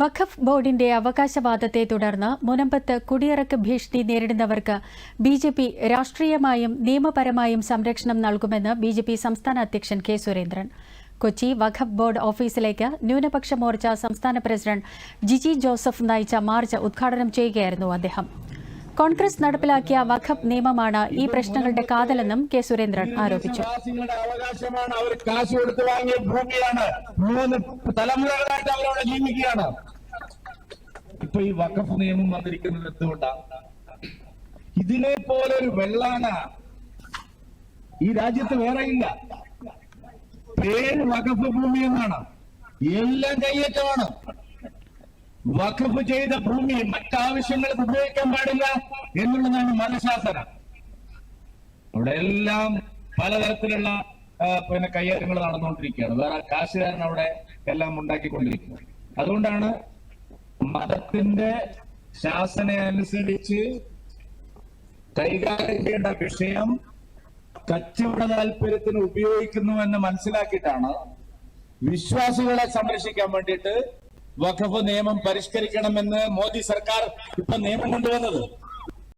വഖഫ് ബോർഡിന്റെ അവകാശവാദത്തെ തുടർന്ന് മുനമ്പത്ത് കുടിയിറക്ക് ഭീഷണി നേരിടുന്നവർക്ക് ബി ജെ പി രാഷ്ട്രീയമായും നിയമപരമായും സംരക്ഷണം നൽകുമെന്ന് ബി ജെ പി സംസ്ഥാന അധ്യക്ഷൻ കെ സുരേന്ദ്രൻ. കൊച്ചി വഖഫ് ബോർഡ് ഓഫീസിലേക്ക് ന്യൂനപക്ഷ മോർച്ച സംസ്ഥാന പ്രസിഡന്റ് ജിജി ജോസഫ് നയിച്ച മാർച്ച് ഉദ്ഘാടനം ചെയ്യുകയായിരുന്നു അദ്ദേഹം. കോൺഗ്രസ് നടപ്പിലാക്കിയ വഖഫ് നിയമമാണ് ഈ പ്രശ്നങ്ങളുടെ കാതലെന്നും കെ സുരേന്ദ്രൻ ആരോപിച്ചു. അവകാശമാണ് അവർ കാശ് കൊടുത്ത് വാങ്ങിയ ഭൂമിയാണ്. മൂന്ന് തലമുറകളായിട്ട് അവരവിടെ ജീവിക്കുകയാണ്. ഇപ്പൊ ഈ വഖഫ് നിയമം വന്നിരിക്കുന്നത് എന്തുകൊണ്ടാണ്? ഇതിനെ പോലെ ഒരു വെള്ളാന ഈ രാജ്യത്ത് വേറെ ഇല്ല. പേര് വഖഫ് ഭൂമി എന്നാണ്. എല്ലാം കയ്യേറ്റമാണ്. വഖഫ് ചെയ്ത ഭൂമി മറ്റാവശ്യങ്ങൾക്ക് ഉപയോഗിക്കാൻ പാടില്ല എന്നുള്ളതാണ് മനഃശാസനം അവിടെ എല്ലാം പലതരത്തിലുള്ള പിന്നെ കയ്യേറ്റങ്ങൾ നടന്നുകൊണ്ടിരിക്കുകയാണ്. വേറെ കാശുകാരൻ അവിടെ എല്ലാം ഉണ്ടാക്കിക്കൊണ്ടിരിക്കുന്നത് അതുകൊണ്ടാണ് മതത്തിന്റെ ശാസന അനുസരിച്ച് കൈകാര്യം ചെയ്യേണ്ട വിഷയം കച്ചവട താല്പര്യത്തിന് ഉപയോഗിക്കുന്നു എന്ന് മനസ്സിലാക്കിയിട്ടാണ് വിശ്വാസികളെ സംരക്ഷിക്കാൻ വേണ്ടിയിട്ട് വഖഫ് നിയമം പരിഷ്കരിക്കണമെന്ന് മോദി സർക്കാർ ഇപ്പൊ നിയമം കൊണ്ടുവന്നത്.